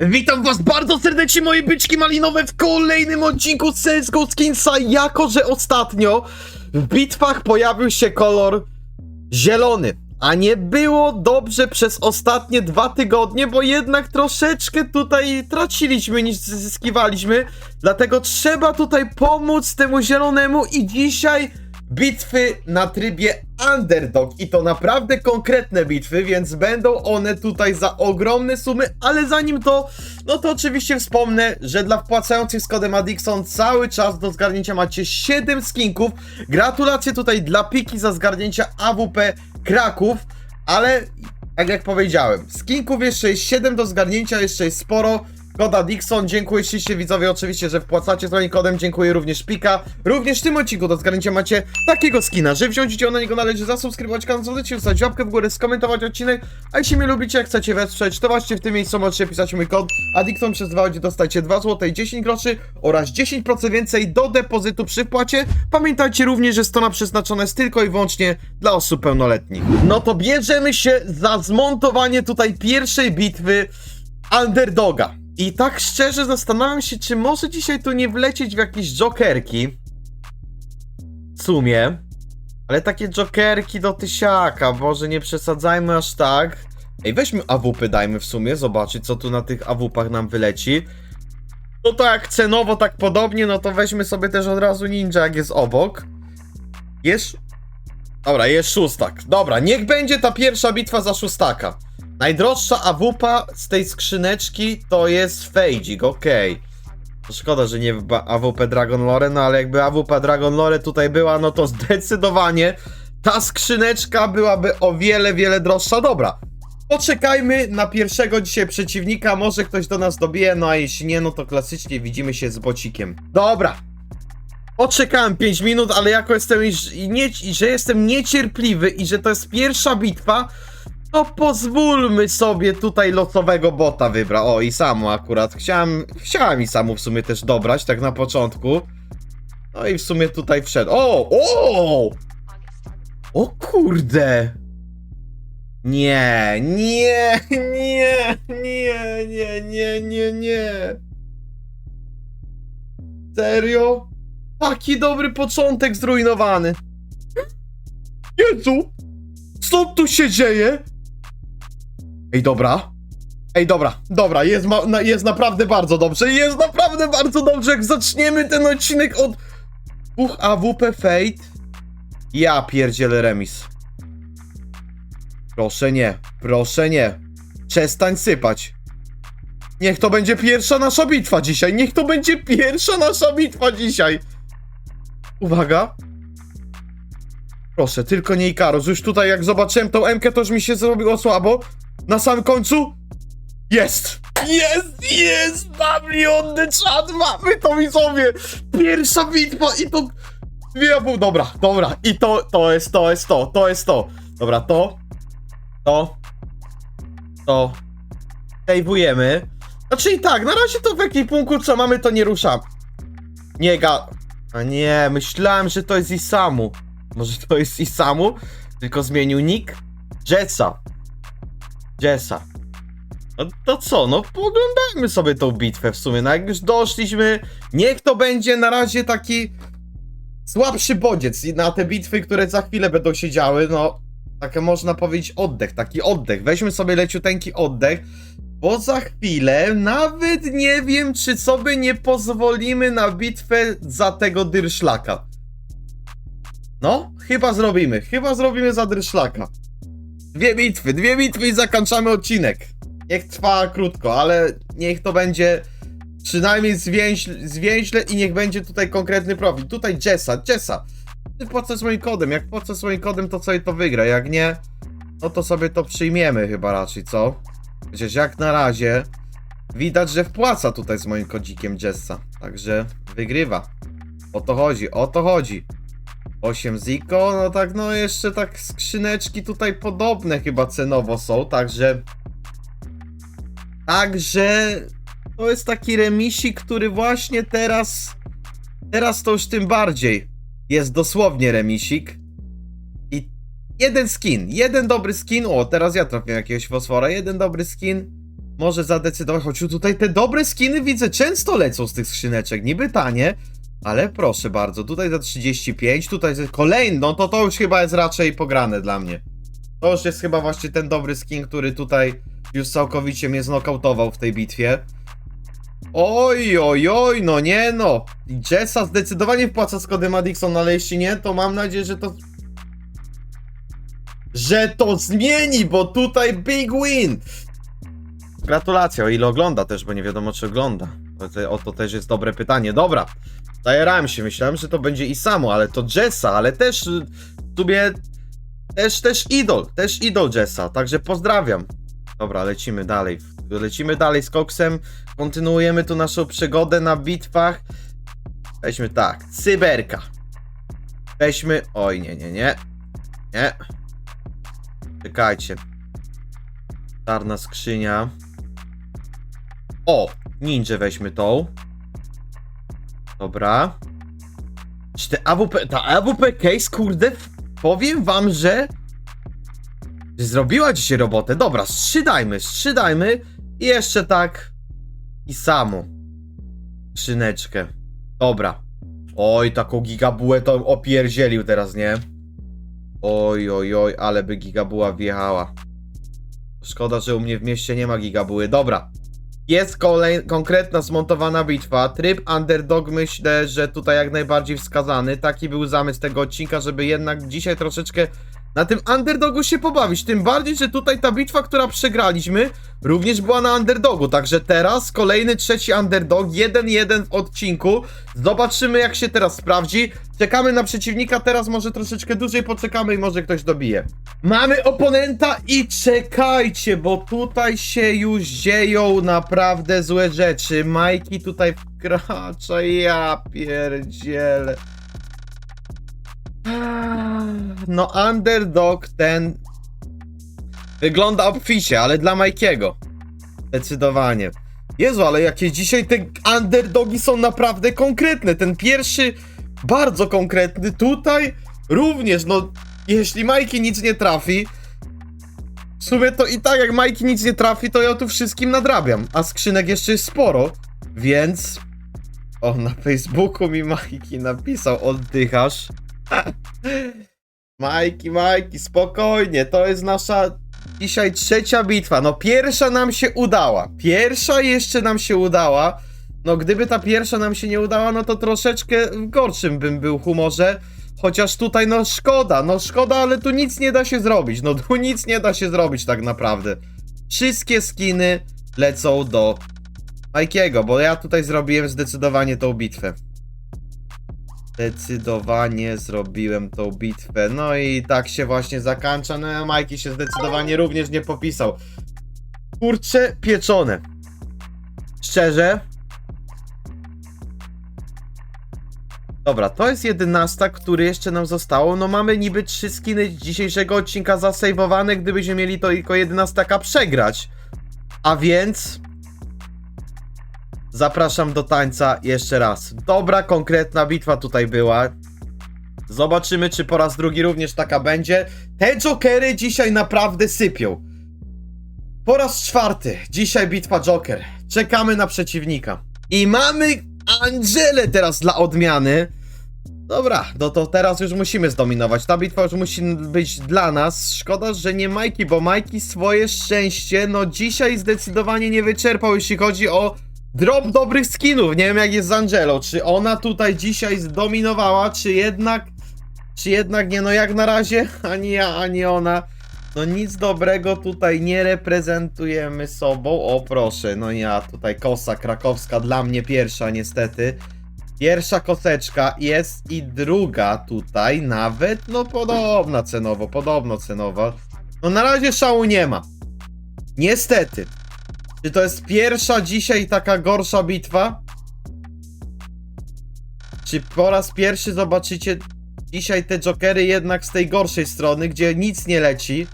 Witam was bardzo serdecznie moje byczki malinowe w kolejnym odcinku CSGO Skinsa, jako że ostatnio w bitwach pojawił się kolor zielony, a nie było dobrze przez ostatnie dwa tygodnie, bo jednak troszeczkę tutaj traciliśmy niż zyskiwaliśmy, dlatego trzeba tutaj pomóc temu zielonemu i dzisiaj bitwy na trybie underdog i to naprawdę konkretne bitwy, więc będą one tutaj za ogromne sumy, ale zanim to, no to oczywiście wspomnę, że dla wpłacających z kodem Adixon cały czas do zgarnięcia macie 7 skinków. Gratulacje tutaj dla Piki za zgarnięcia AWP Kraków, ale tak jak powiedziałem, skinków jeszcze jest 7 do zgarnięcia, jeszcze jest sporo. Koda Dixon, dziękuję ślicznie widzowie oczywiście, że wpłacacie z kodem, dziękuję również Pika. Również w tym odcinku do zgarnięcia macie takiego skina, że wziąć udział na niego należy zasubskrybować kanał, zostawić łapkę w górę, skomentować odcinek, a jeśli mnie lubicie, chcecie wesprzeć, to właśnie w tym miejscu możecie pisać mój kod, a Dixon przez 2 godziny dostajecie 2 zł 10 groszy oraz 10% więcej do depozytu przy wpłacie. Pamiętajcie również, że strona przeznaczona jest tylko i wyłącznie dla osób pełnoletnich. No to bierzemy się za zmontowanie tutaj pierwszej bitwy underdoga. I tak szczerze zastanawiam się, czy może dzisiaj tu nie wlecieć w jakieś jokerki. W sumie. Ale takie jokerki do tysiaka, może nie przesadzajmy aż tak. Ej, weźmy AWP dajmy w sumie, zobaczyć co tu na tych AWPach nam wyleci. No to jak cenowo tak podobnie, no to weźmy sobie też od razu ninja jak jest obok. Jest... Dobra, jest szóstak. Dobra, niech będzie ta pierwsza bitwa za szóstaka. Najdroższa AWP z tej skrzyneczki to jest Fejdzik, okej. To Szkoda, że nie AWP Dragon Lore, no ale jakby AWP Dragon Lore tutaj była, no to zdecydowanie ta skrzyneczka byłaby o wiele, wiele droższa. Dobra, poczekajmy na pierwszego dzisiaj przeciwnika, może ktoś do nas dobije, no a jeśli nie, no to klasycznie widzimy się z bocikiem. Dobra, Poczekałem 5 minut, ale jako jestem, i nie, i że jestem niecierpliwy i że to jest pierwsza bitwa, to pozwólmy sobie tutaj losowego bota wybra. O, i samu akurat. Chciałem, chciałem i samu w sumie też dobrać, tak na początku. No i w sumie tutaj wszedł. O, o! O kurde! Nie, nie, nie, nie, nie, nie, nie, nie. Serio? Taki dobry początek zrujnowany. Jezu! Co tu się dzieje? Ej, dobra. Ej, dobra, dobra, jest, na, jest naprawdę bardzo dobrze. Jest naprawdę bardzo dobrze, jak zaczniemy ten odcinek od dwóch AWP Fate. Ja pierdzielę remis. Proszę nie, proszę nie. Przestań sypać. Niech to będzie pierwsza nasza bitwa dzisiaj. Niech to będzie pierwsza nasza bitwa dzisiaj. Uwaga. Proszę, tylko nie Ikaros. Już tutaj jak zobaczyłem tą MK, to już mi się zrobiło słabo. Na samym końcu. Jest! Jest! Jest! Mamy on the chat! Mamy to widzowie! Pierwsza bitwa i to... Dwie a pół, dobra, dobra. I to, to jest, to jest to, to jest to. Dobra, to. To. To. Sejwujemy. Znaczy i tak, na razie to w ekwipunku co mamy, to nie ruszam. Nie ga... A nie, myślałem, że to jest Isamu. Może to jest Isamu? Tylko zmienił nick? Jetsa. Jessa. No to co, no poglądajmy sobie tą bitwę w sumie. No jak już doszliśmy, niech to będzie na razie taki słabszy bodziec na te bitwy, które za chwilę będą się działy. No, takie można powiedzieć oddech, taki oddech. Weźmy sobie leciuteńki oddech, bo za chwilę nawet nie wiem, czy sobie nie pozwolimy na bitwę za tego dyrszlaka. No, chyba zrobimy. Chyba zrobimy za dyrszlaka. Dwie bitwy, dwie bitwy i zakończamy odcinek. Niech trwa krótko, ale niech to będzie przynajmniej zwięźle, zwięźle i niech będzie tutaj konkretny profil. Tutaj Jessa, Jessa. Ty płacę swoim kodem. Jak płacę swoim kodem, to sobie to wygra. Jak nie, no to sobie to przyjmiemy chyba raczej, co? Przecież jak na razie widać, że wpłaca tutaj z moim kodzikiem Jessa. Także wygrywa. O to chodzi, o to chodzi. 8 Ziko, no tak, no jeszcze tak skrzyneczki tutaj podobne chyba cenowo są, także... Także... To jest taki remisik, który właśnie teraz... Teraz to już tym bardziej jest dosłownie remisik. I jeden skin, jeden dobry skin, o teraz ja trafiłem jakiegoś fosfora, jeden dobry skin może zadecydować, choć tutaj te dobre skiny widzę często lecą z tych skrzyneczek, niby tanie, ale proszę bardzo, tutaj za 35, tutaj za kolejny, no to to już chyba jest raczej pograne dla mnie. To już jest chyba właśnie ten dobry skin, który tutaj już całkowicie mnie znokautował w tej bitwie. Oj, oj, oj, no nie no. Jessa zdecydowanie wpłaca z kodem Adixon, ale jeśli nie, to mam nadzieję, że to... Że to zmieni, bo tutaj big win! Gratulacje, o ile ogląda też, bo nie wiadomo czy ogląda. O to też jest dobre pytanie. Dobra, zajerałem się, myślałem, że to będzie i samo, ale to Jessa, ale też y, w sumie też, też idol, też idol Jessa, także pozdrawiam. Dobra, lecimy dalej. Lecimy dalej z Koksem, kontynuujemy tu naszą przygodę na bitwach. Weźmy tak, cyberka. Weźmy, oj nie, nie, nie, nie. Czekajcie. Czarna skrzynia. O, ninja weźmy tą. Dobra. Czy te AWP, ta AWP case, kurde, powiem wam, że zrobiła dzisiaj robotę. Dobra, strzydajmy, strzydajmy i jeszcze tak i samo. Skrzyneczkę. Dobra. Oj, taką gigabułę to opierdzielił teraz, nie? Oj, oj, oj, ale by gigabuła wjechała. Szkoda, że u mnie w mieście nie ma gigabuły. Dobra. Jest kolej, konkretna zmontowana bitwa. Tryb underdog myślę, że tutaj jak najbardziej wskazany. Taki był zamysł tego odcinka, żeby jednak dzisiaj troszeczkę na tym underdogu się pobawić. Tym bardziej, że tutaj ta bitwa, która przegraliśmy, również była na underdogu. Także teraz kolejny trzeci underdog, 1-1 w odcinku. Zobaczymy, jak się teraz sprawdzi. Czekamy na przeciwnika, teraz może troszeczkę dłużej poczekamy i może ktoś dobije. Mamy oponenta i czekajcie, bo tutaj się już dzieją naprawdę złe rzeczy. Majki tutaj wkracza, ja pierdzielę. No, underdog ten wygląda obficie, ale dla Majkiego. Zdecydowanie. Jezu, ale jakie dzisiaj te underdogi są naprawdę konkretne. Ten pierwszy bardzo konkretny, tutaj również, no, jeśli Majki nic nie trafi, w sumie to i tak jak Majki nic nie trafi, to ja tu wszystkim nadrabiam, a skrzynek jeszcze jest sporo, więc... O, na Facebooku mi Majki napisał, oddychasz. Majki, Majki, spokojnie, to jest nasza dzisiaj trzecia bitwa. No pierwsza nam się udała, pierwsza jeszcze nam się udała. No gdyby ta pierwsza nam się nie udała, no to troszeczkę w gorszym bym był humorze. Chociaż tutaj no szkoda, no szkoda, ale tu nic nie da się zrobić. No tu nic nie da się zrobić tak naprawdę. Wszystkie skiny lecą do Majkiego, bo ja tutaj zrobiłem zdecydowanie tą bitwę. Zdecydowanie zrobiłem tą bitwę. No i tak się właśnie zakończa. No Majki się zdecydowanie również nie popisał. Kurcze pieczone. Szczerze. Dobra, to jest jedenasta, który jeszcze nam zostało. No mamy niby trzy skiny dzisiejszego odcinka zasejwowane, gdybyśmy mieli to tylko jedenastaka przegrać. A więc... Zapraszam do tańca jeszcze raz. Dobra, konkretna bitwa tutaj była. Zobaczymy, czy po raz drugi również taka będzie. Te jokery dzisiaj naprawdę sypią. Po raz czwarty. Dzisiaj bitwa Joker. Czekamy na przeciwnika. I mamy Angelę teraz dla odmiany. Dobra, no to teraz już musimy zdominować. Ta bitwa już musi być dla nas. Szkoda, że nie Majki, bo Majki swoje szczęście, no dzisiaj zdecydowanie nie wyczerpał, jeśli chodzi o drop dobrych skinów. Nie wiem jak jest z Angelą. Czy ona tutaj dzisiaj zdominowała, czy jednak. Czy jednak nie, no jak na razie ani ja, ani ona. No nic dobrego tutaj nie reprezentujemy sobą. O proszę, no ja tutaj kosa krakowska dla mnie pierwsza niestety. Pierwsza koseczka jest i druga tutaj nawet, no podobna cenowo, podobno cenowo. No na razie szału nie ma. Niestety. Czy to jest pierwsza dzisiaj taka gorsza bitwa? Czy po raz pierwszy zobaczycie dzisiaj te jokery jednak z tej gorszej strony, gdzie nic nie leci?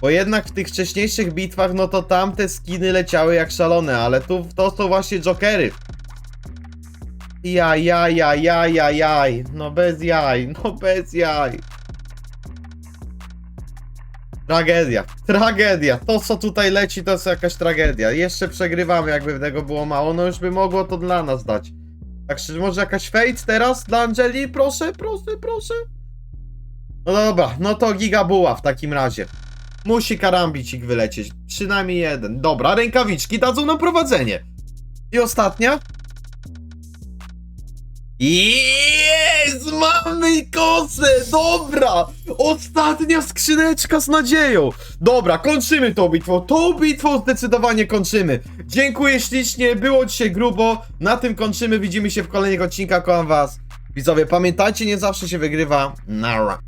Bo jednak w tych wcześniejszych bitwach, no to tamte skiny leciały jak szalone, ale tu to są właśnie jokery. Jaj, jaj, jaj, jaj, jaj, jaj. No bez jaj, no bez jaj. Tragedia, tragedia. To, co tutaj leci, to jest jakaś tragedia. Jeszcze przegrywamy, jakby tego było mało. No już by mogło to dla nas dać. Tak szczerze, może jakaś fate teraz dla Angeli? Proszę, proszę, proszę. No dobra, no to gigabuła w takim razie. Musi karambicik wylecieć. Przynajmniej jeden. Dobra, rękawiczki dadzą nam prowadzenie. I ostatnia? Jest! Mamy kosę! Dobra! Ostatnia skrzyneczka z nadzieją! Dobra, kończymy tą bitwą. Tą bitwą zdecydowanie kończymy. Dziękuję ślicznie, było dzisiaj grubo. Na tym kończymy. Widzimy się w kolejnych odcinkach. Kocham was. Widzowie, pamiętajcie, nie zawsze się wygrywa. Nara.